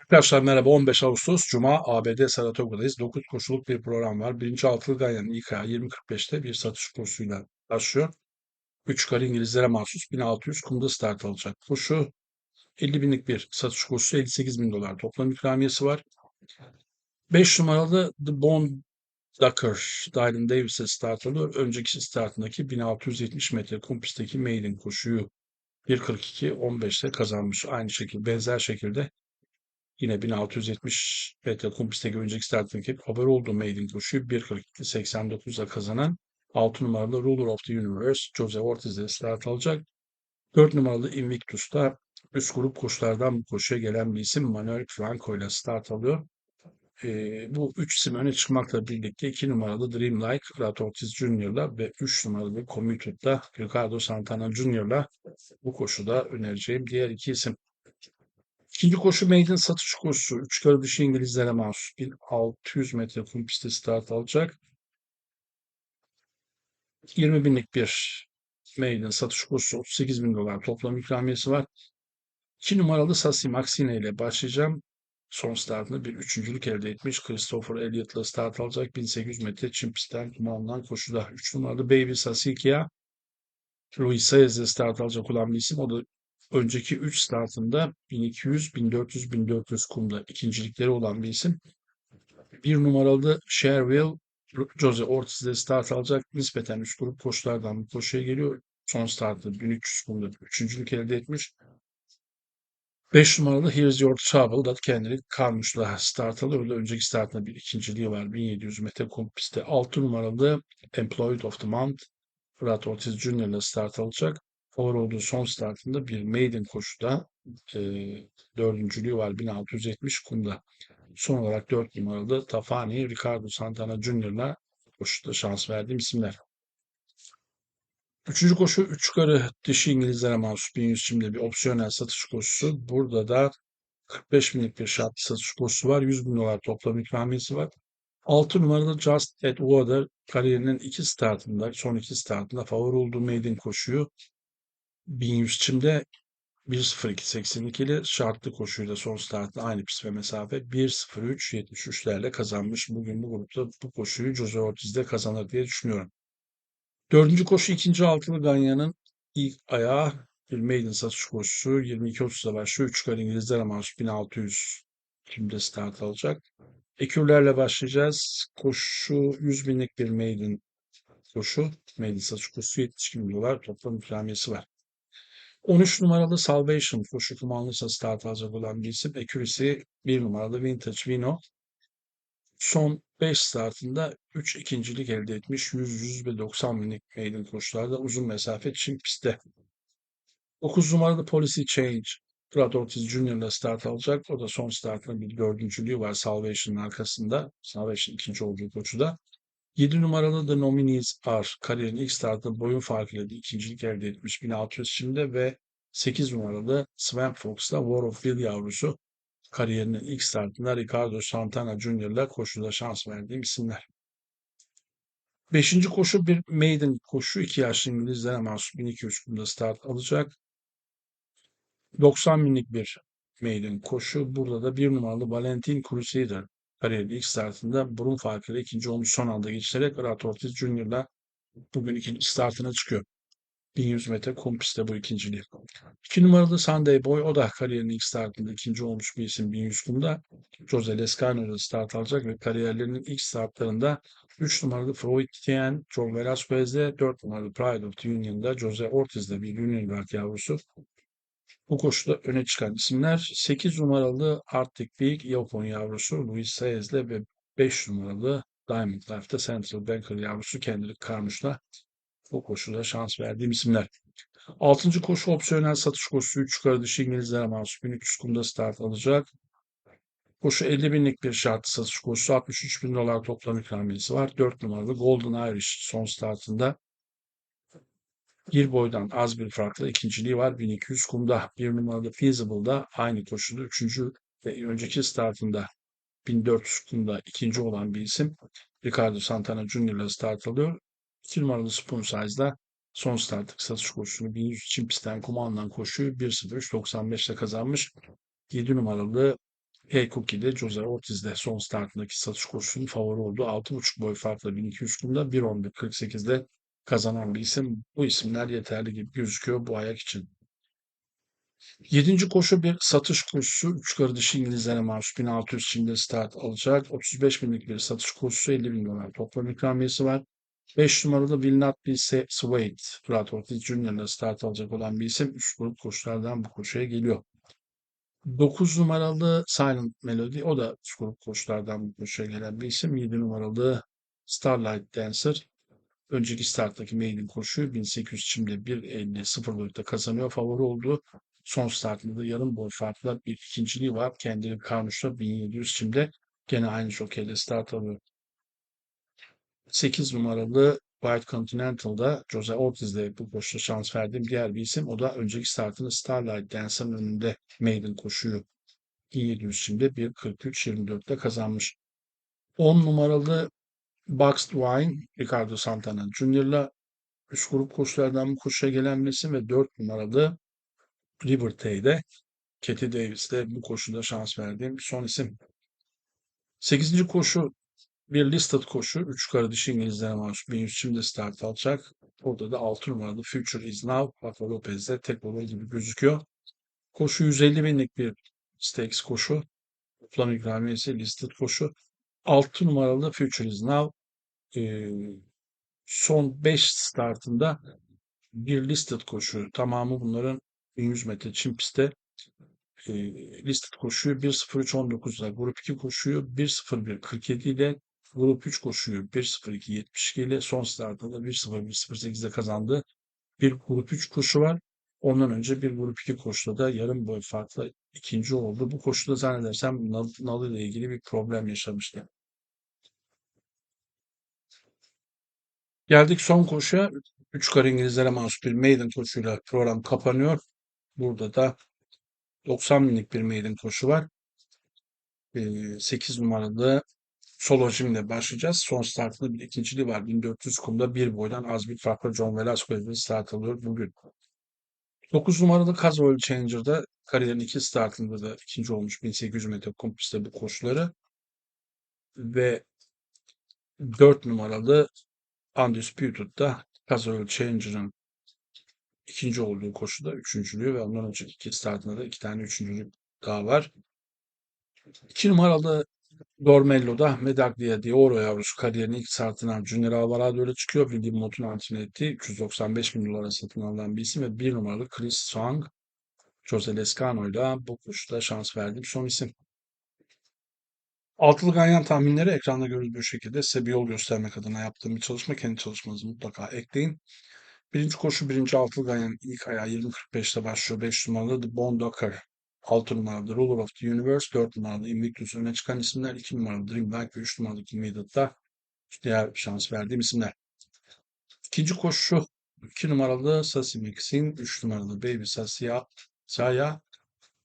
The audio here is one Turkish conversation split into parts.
Arkadaşlar merhaba 15 Ağustos Cuma ABD Saratoga'dayız. 9 koşuluk bir program var. Birinci altılı Ganyan'ın ilk ayağı 20.45'te bir satış kursuyla başlıyor. 3 kare İngilizlere mahsus 1600 kumda start alacak. Koşu 50 binlik bir satış kursu 58 bin dolar toplam ikramiyesi var. 5 numaralı The Bone Ducker Dylan Davis'e start alıyor. Önceki startındaki 1670 metre kum pistteki maiden koşuyu 1.42-15'te kazanmış. Aynı şekilde benzer şekilde Yine 1670 metre kum pistteki önceki starttaki haber olduğu maiden koşuyu 1.42.89'da kazanan 6 numaralı Ruler of the Universe Jose Ortiz'de start alacak. 4 numaralı Invictus'ta üst grup koşulardan bu koşuya gelen bir isim Manuel Franco ile start alıyor. Ee, bu üç isim öne çıkmakla birlikte 2 numaralı Dreamlike Rat Ortiz Jr.'la ve 3 numaralı Commute'da Ricardo Santana Jr.'la bu koşuda önereceğim diğer iki isim. İkinci koşu maiden satış koşusu. Üç kere dışı İngilizlere mahsus. 1600 metre kum pisti start alacak. 20 binlik bir maiden satış koşusu. 38 bin dolar toplam ikramiyesi var. 2 numaralı Sassi Maxine ile başlayacağım. Son startında bir üçüncülük elde etmiş. Christopher Elliott'la start alacak. 1800 metre çim pistten kumandan koşuda. 3 numaralı Baby Sasikia. Luis Saez'le start alacak olan bir isim. O da önceki 3 startında 1200, 1400, 1400 kumda ikincilikleri olan bir isim. Bir numaralı Sherville Jose Ortiz'de start alacak. Nispeten üst grup koşulardan bu koşuya geliyor. Son startı 1300 kumda üçüncülük elde etmiş. 5 numaralı Here's Your Trouble da kendini Karmuş'la start alıyor. Orada önceki startında bir ikinciliği var. 1700 metre kum pistte. 6 numaralı Employed of the Month Fırat Ortiz ile start alacak. Olduğu son startında bir maiden koşuda e, dördüncülüğü var 1670 kumda. Son olarak 4 numaralı Tafani Ricardo Santana Jr.'la koşuda şans verdiğim isimler. Üçüncü koşu 3 yukarı dişi İngilizlere mahsus 1100 çimde bir opsiyonel satış koşusu. Burada da 45 binlik bir şartlı satış koşusu var. 100 bin dolar toplam ikramiyesi var. 6 numaralı Just At Water kariyerinin iki startında, son iki startında favori olduğu maiden koşuyu 1100 çimde 1.02.82'li şartlı koşuyla son startta aynı pist ve mesafe 1.03.73'lerle kazanmış. Bugün bu grupta bu koşuyu Jose Ortiz'de kazanır diye düşünüyorum. Dördüncü koşu ikinci altılı Ganya'nın ilk ayağı bir maiden satış koşusu 22.30'da başlıyor. 3 kar İngilizlere mahsus 1600 kimde start alacak. Ekürlerle başlayacağız. Koşu 100 binlik bir maiden koşu. Maiden satış koşusu 70 bin dolar toplam ikramiyesi var. 13 numaralı Salvation koşu kumanlısı start alacak olan bir isim. Accuracy 1 numaralı Vintage Vino. Son 5 startında 3 ikincilik elde etmiş. 100, 100 ve 90 binlik maiden koşularda uzun mesafe çim pistte. 9 numaralı Policy Change Brad Ortiz ile start alacak. O da son startında bir dördüncülüğü var Salvation'ın arkasında. Salvation ikinci olduğu koşuda. 7 numaralı The Nominees are kariyerin ilk startında boyun farkıyla ikincilik elde etmiş 1600 şimdi ve 8 numaralı Sven Fox'la War of Will yavrusu kariyerinin ilk startında Ricardo Santana Jr. ile koşuda şans verdiğim isimler. Beşinci koşu bir maiden koşu. 2 yaşlı İngilizlere mahsus 1200 kumda start alacak. 90 binlik bir maiden koşu. Burada da bir numaralı Valentin Crusader kariyerin ilk startında burun farkıyla ikinci olmuş son anda geçirerek Rat Ortiz Jr.'la bugün ikinci startına çıkıyor. 1100 metre kum pistte bu ikinciliği. İki numaralı Sunday Boy o da kariyerinin ilk startında ikinci olmuş bir isim 1100 kumda. Jose Lescano ile start alacak ve kariyerlerinin ilk startlarında 3 numaralı Freud Tien, John Velasquez'de 4 numaralı Pride of the Union'da Jose Ortiz'de bir Union Guard yavrusu. Bu koşuda öne çıkan isimler 8 numaralı Arctic Peak Yopon yavrusu Luis Saez'le ve 5 numaralı Diamond Life'da Central Banker yavrusu Kendrick Carmouche'la bu koşuda şans verdiğim isimler. Altıncı koşu opsiyonel satış koşusu 3 yukarı dışı İngilizlere mahsus 1300 kumda start alacak. Koşu 50 binlik bir şartlı satış koşusu 63 bin dolar toplam ikramiyesi var. 4 numaralı Golden Irish son startında bir boydan az bir farklı ikinciliği var. 1200 kumda bir numaralı Feasible'da aynı koşuda üçüncü ve önceki startında 1400 kumda ikinci olan bir isim. Ricardo Santana Jr. ile start alıyor. 2 numaralı Spoon Size'da son startlık satış koşusunu 1100 için pistten kumandan koşuyu 1.03.95 ile kazanmış. 7 numaralı Hey Cookie'de Jose Ortiz'de son startındaki satış koşusunun favori olduğu 6.5 boy farkla 1200 kumda 1.11.48'de kazanan bir isim. Bu isimler yeterli gibi gözüküyor bu ayak için. Yedinci koşu bir satış koşusu. Üç karı dışı İngilizlere mahsus 1600 şimdi start alacak. 35 binlik bir satış koşusu 50 bin dolar toplam ikramiyesi var. 5 numaralı Will Not Be Swayed. Fırat Ortiz Junior'la start alacak olan bir isim. Üst grup koşulardan bu koşuya geliyor. 9 numaralı Silent Melody. O da üst grup koşulardan bu koşuya gelen bir isim. 7 numaralı Starlight Dancer. Önceki starttaki maiden koşuyu 1800 çimde 1.50 0 boyutta kazanıyor. Favori olduğu son startında da yarım boy farkla bir ikinciliği var. Kendini Karnuş'ta 1700 çimde gene aynı jokeyle start alıyor. 8 numaralı White Continental'da Jose Ortiz'de bu koşuda şans verdiğim diğer bir isim. O da önceki startını Starlight Dance'ın önünde maiden koşuyu 1700 çimde 1.43-24'te kazanmış. 10 numaralı Boxed Wine Ricardo Santana Junior'la üst grup koşulardan bu koşuya gelen bir isim ve 4 numaralı Liberty'de Katie Davis'te bu koşuda şans verdiğim son isim. 8. koşu bir listed koşu. 3 karı dişi İngilizlere mahsus 1100 şimdi start alacak. Orada da 6 numaralı Future is Now Rafa Lopez'de tek olur gibi gözüküyor. Koşu 150 binlik bir stakes koşu. Toplam ikramiyesi listed koşu. 6 numaralı Future is Now e, son 5 startında bir listed koşu. Tamamı bunların 1100 metre çim pistte e, listed koşuyu 1.03.19 ile, grup 2 koşuyu 1.01.47 ile, grup 3 koşuyu 1.02.72 ile, son startta da 1.01.08 ile kazandı. Bir grup 3 koşu var. Ondan önce bir grup 2 koşuda da yarım boy farklı ikinci oldu. Bu koşuda zannedersem Nalı ile ilgili bir problem yaşamıştı. Geldik son koşuya. 3 kar İngilizlere mahsus bir maiden koşuyla program kapanıyor. Burada da 90 binlik bir maiden koşu var. 8 numaralı solo jimle başlayacağız. Son startında bir ikinciliği var. 1400 kumda bir boydan az bir farkla John Velasquez'de start alıyor bugün. 9 numaralı Caswell Changer'da kariyerin iki startında da ikinci olmuş 1800 metre kum pistte bu koşuları. Ve 4 numaralı Undisputed'da Caswell Changer'ın ikinci olduğu koşuda üçüncülüğü ve ondan önceki iki startında da iki tane üçüncülük daha var. İki numaralı Dormello'da Medaglia di Oro yavrusu kariyerinin ilk startından Junior Alvarado ile çıkıyor. William Mott'un antrenör ettiği 395 bin dolara satın alınan bir isim ve bir numaralı Chris Strong Jose Lescano ile bu koşuda şans verdiğim son isim. Altılı ganyan tahminleri ekranda görüldüğü şekilde size bir yol göstermek adına yaptığım bir çalışma. Kendi çalışmanızı mutlaka ekleyin. Birinci koşu birinci altılı ganyan ilk ayağı 20.45'te başlıyor. 5 numaralı The Bone Docker. 6 numaralı Ruler of the Universe. 4 numaralı Invictus öne çıkan isimler. 2 numaralı Dreamlike ve 3 numaralı Immediate'da diğer şans verdiğim isimler. İkinci koşu 2 numaralı Sassy Mixin. 3 numaralı Baby Sassia. Saya.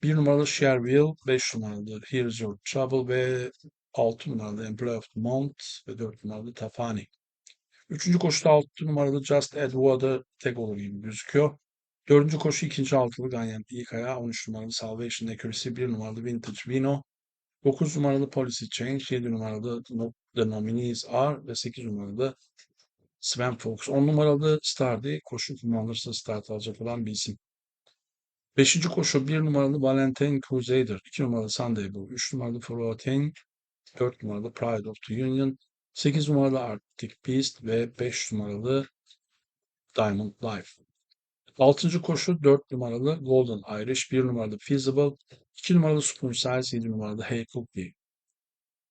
1 numaralı Sherville. 5 numaralı Here's Your Trouble ve 6 numaralı Employee of the Month ve 4 numaralı Tafani. Üçüncü koşuda 6 numaralı Just Add tek olur gibi gözüküyor. Dördüncü koşu ikinci altılı Ganyan ilk ayağı 13 numaralı Salvation Accuracy 1 numaralı Vintage Vino 9 numaralı Policy Change 7 numaralı The Nominees Are ve 8 numaralı Sven Fox 10 numaralı Stardy koşu kullanılırsa start alacak olan bir isim. Beşinci koşu 1 numaralı Valentine Crusader 2 numaralı Sunday Bull 3 numaralı Floating 4 numaralı Pride of the Union 8 numaralı Arctic Beast ve 5 numaralı Diamond Life. 6. koşu 4 numaralı Golden Irish, 1 numaralı Feasible, 2 numaralı Spoon Size, 7 numaralı Hey Cookie.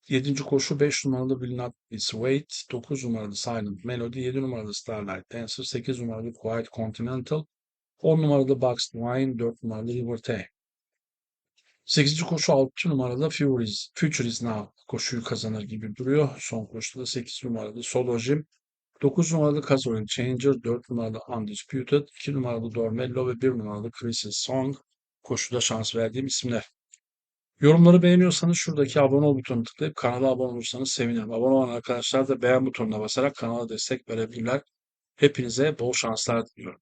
7. koşu 5 numaralı Will Not Be Swayed, 9 numaralı Silent Melody, 7 numaralı Starlight Dancer, 8 numaralı Quiet Continental, 10 numaralı Boxed Wine, 4 numaralı Liberty. 8. koşu 6 numaralı Furies, Future is Now koşuyu kazanır gibi duruyor. Son koşuda 8 numaralı Solo Jim, 9 numaralı Castle Changer, 4 numaralı Undisputed, 2 numaralı Dormello ve 1 numaralı Chris's Song koşuda şans verdiğim isimler. Yorumları beğeniyorsanız şuradaki abone ol butonuna tıklayıp kanala abone olursanız sevinirim. Abone olan arkadaşlar da beğen butonuna basarak kanala destek verebilirler. Hepinize bol şanslar diliyorum.